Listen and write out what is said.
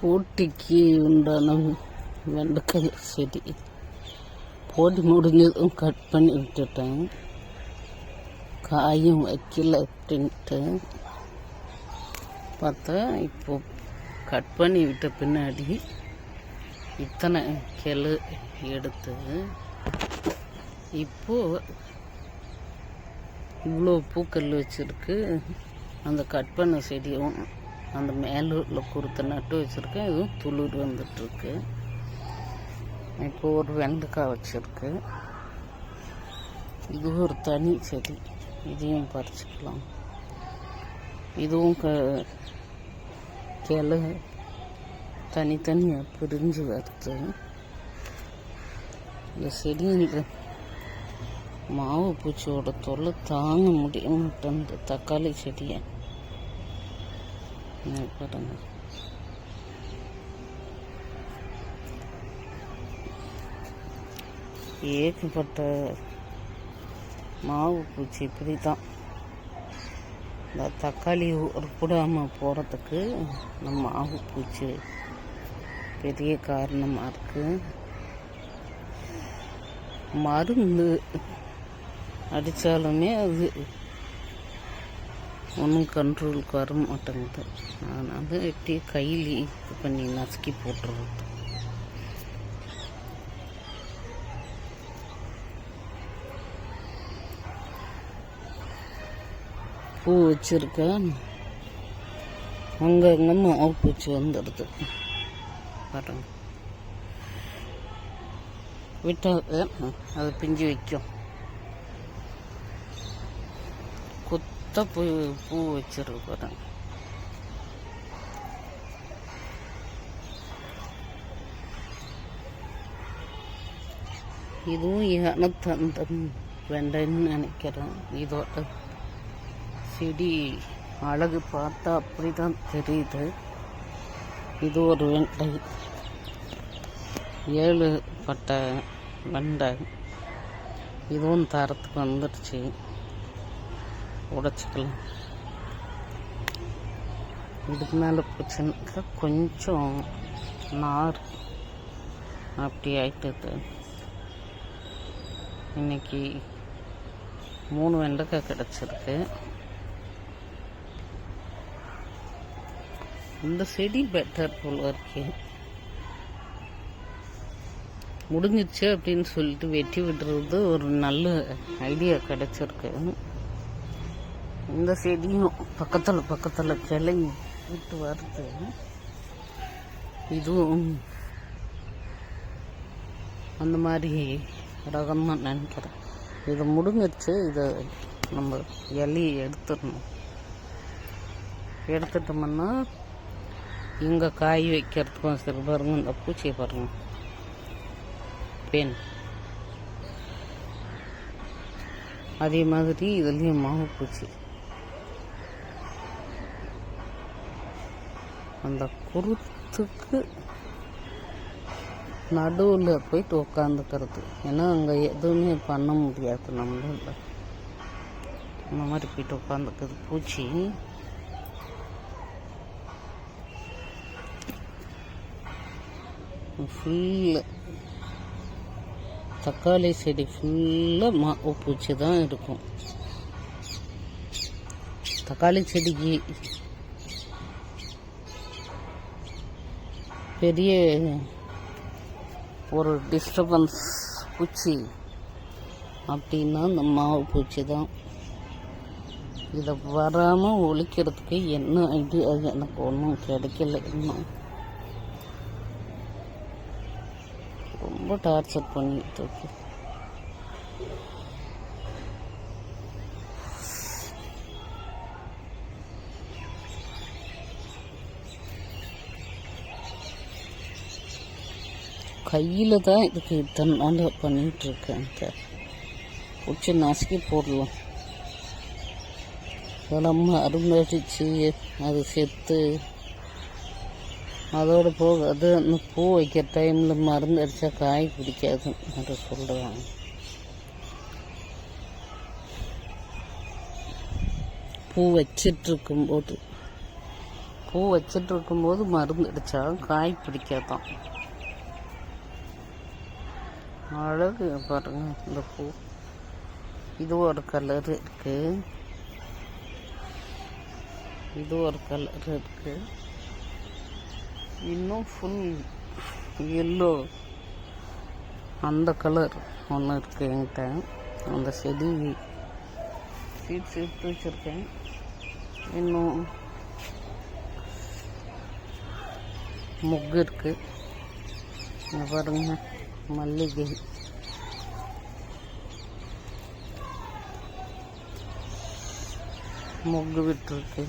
போட்டிக்கு உண்டான வெண்டைக்காய் செடி. போட்டி முடிஞ்சதும் கட் பண்ணி விட்டுட்டேன். காயும் வைக்கல அப்படின்ட்டு. பார்த்தா இப்போ கட் பண்ணி விட்ட பின்னாடி இத்தனை கிளு எடுத்து இப்போ இவ்வளோ பூக்கள் வச்சுருக்கு. அந்த கட் பண்ண செடியும் அந்த மேலே உள்ள குருத்தை நட்டு வச்சுருக்கேன். இதுவும் துளிர் வந்துட்டுருக்கு. இப்போ ஒரு வெண்டைக்காய் வச்சுருக்கு. இது ஒரு தனி செடி. இதையும் பறிச்சுக்கலாம். இதுவும் க கிளை தனித்தனியாக பிரிஞ்சு வருது. இந்த செடியில் மாவு பூச்சியோட தொல்லை தாங்க முடிய இந்த தக்காளி செடியை. இங்க ஏகப்பட்ட மாவு பூச்சி இப்படி தான் இந்த தக்காளி உருப்பிடாமல் போகிறதுக்கு இந்த மாவு பூச்சி பெரிய காரணமாக இருக்குது மருந்து அடித்தாலுமே அது ஒன்றும் கண்ட்ரோலுக்கு வர மாட்டேங்குது. அதனால் எப்படியே கையில் இது பண்ணி நசுக்கி போட்டுறது பூ வச்சுருக்கேன். அங்கங்கே மாவு பூச்சி வந்துடுது. பாருங்க. விட்டால் அது பிஞ்சு வைக்கும். மொத்த பூ பூ வச்சிருக்கு இதுவும் இனத்தந்தம் வெண்டைன்னு நினைக்கிறேன் இதோட செடி அழகு பார்த்தா அப்படி தான் தெரியுது இது ஒரு வெண்டை ஏழு பட்டை வெண்டை இதுவும் தரத்துக்கு வந்துடுச்சு உடச்சிக்கலாம். இதுக்கு மேலே போச்சுன்னாக்கா கொஞ்சம் நார் அப்படி ஆயிட்டது. இன்னைக்கு மூணு வெண்டைக்காய் கிடச்சிருக்கு. இந்த செடி பெட்டர் போல இருக்கு. முடிஞ்சிச்சு அப்படின்னு சொல்லிட்டு வெட்டி விடுறது ஒரு நல்ல ஐடியா கிடச்சிருக்கு. இந்த செடியும் பக்கத்தில் பக்கத்தில் கிளை விட்டு வருது. இதுவும் அந்த மாதிரி ரகம் தான் நினைக்கிறேன். இதை முடிஞ்சிச்சு இதை நம்ம இலையை எடுத்துடணும். எடுத்துட்டோம்னா இங்கே காய் வைக்கிறதுக்கும் சரி பாருங்க இந்த பூச்சியை பாருங்க. பெண் அதே மாதிரி இதுலேயும் மாவு பூச்சி. அந்த குருத்துக்கு நடுவில் போயிட்டு உக்காந்துக்கிறது. ஏன்னா அங்கே எதுவுமே பண்ண முடியாது நம்மளால. அந்த மாதிரி போயிட்டு உட்காந்துக்கிறது பூச்சி. ஃபுல்லு தக்காளி செடி ஃபுல்லாக மாவு பூச்சி தான் இருக்கும். தக்காளி செடிக்கு பெரிய ஒரு டிஸ்டர்பன்ஸ் பூச்சி அப்படின்னா இந்த மாவு பூச்சி தான். இதை வராமல் ஒழிக்கிறதுக்கு என்ன ஐடியா எனக்கு ஒன்றும் கிடைக்கல இன்னும் ரொம்ப டார்ச்சர் பண்ணிட்டு இருக்கு. கையில் தான் இதுக்கு இத்தனை நாள் பண்ணிகிட்ருக்கேன் இருக்கேன் பிடிச்சி நசுக்கி போடலாம். இதெல்லாம் அரும்படிச்சு அது செத்து அதோட போக அது அந்த பூ வைக்கிற டைமில் மருந்து அடித்தா காய் பிடிக்காது அது சொல்கிறாங்க பூ வச்சிட்ருக்கும்போது பூ வச்சிட்ருக்கும்போது மருந்து அடித்தா காய் பிடிக்காதான். அழகு பாருங்க இந்த பூ. இது ஒரு கலர் இருக்கு. இது ஒரு கலர் இருக்கு. இன்னும் ஃபுல் எல்லோ அந்த கலர் ஒன்று இருக்கு என்கிட்ட. அந்த செடி சீட்ஸ் எடுத்து வச்சுருக்கேன். இன்னும் முக்கு இருக்கு. இங்க பாருங்க. மல்லிகை மொக்கு விட்டுருக்கு